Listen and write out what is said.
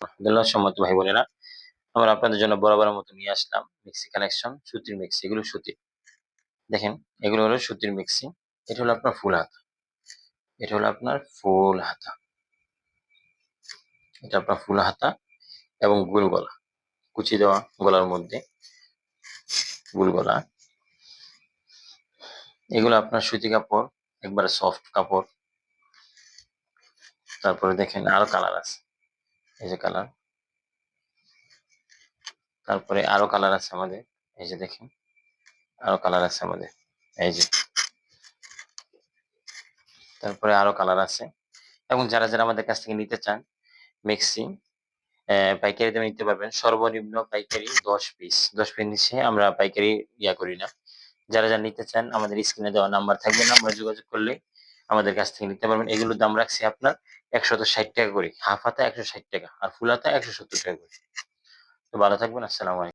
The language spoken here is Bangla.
আলহামদুলিল্লাহ সম্মত ভাই বোনেরা আমরা আপনাদের জন্য বরাবরের মতো নিয়ে আসলাম মিক্সি কালেকশন সুতির মিক্সি এগুলো সুতির। দেখেন, এগুলো হলো সুতির মিক্সি এটা হলো আপনার ফুল হাতা। এটা হলো আপনার ফুল হাতা। এটা আপনার ফুল হাতা এবং গুল গলা, কুচি দেওয়া গলার মধ্যে গুল গলা। এগুলো আপনার সুতি কাপড়, একবারে সফট কাপড়। তারপরে দেখেন আরও কালার আছে। এই যে কালার তারপরে আরও কালার আছে আমাদের, এই যে দেখেন, আরও কালার আছে আমাদের, এই যে। তারপরে আরও কালার আছে, এবং যারা যারা আমাদের কাছ থেকে নিতে চান মিক্সি পাইকারি দামে নিতে পারবেন, সর্বনিম্ন পাইকারি দশ পিস দশ পিস নিচে আমরা পাইকারি ইয়া করি না। যারা যারা নিতে চান, আমাদের স্ক্রিনে দেওয়া নাম্বার থাকবে নাম্বার যোগাযোগ করলে আমাদের কাছ থেকে নিতে পারবেন। এগুলোর দাম রাখছি আপনার একশত ষাট টাকা করে। হাফ হাতা একশো ষাট টাকা আর ফুল হাতা একশো সত্তর টাকা করে। তো ভালো থাকবেন, আসসালামু আলাইকুম।